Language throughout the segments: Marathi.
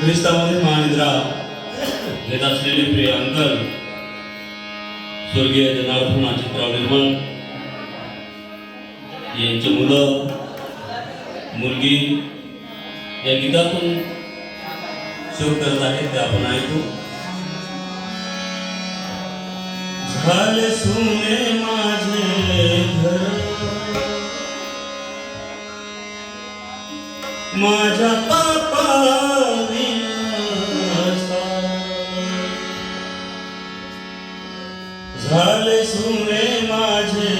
ख्रिस्तामध्ये महानिद्रा घेत असलेले प्रिय अंकल स्वर्गीय जनार्दन चित्राव निर्मळ यांची मुलं मुलगी या गीतातून सुरू करत आहेत ते आपण ऐकू. झाले सुने माझे घर. माझ्या सुने माझे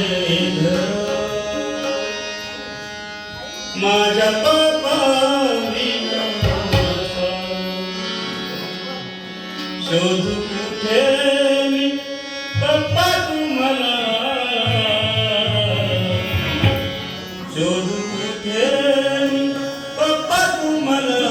माझ्या पापा शोध कुठे मी पप्पा तुम्हाला शोध कुठे मी पप्पा तुम्हाला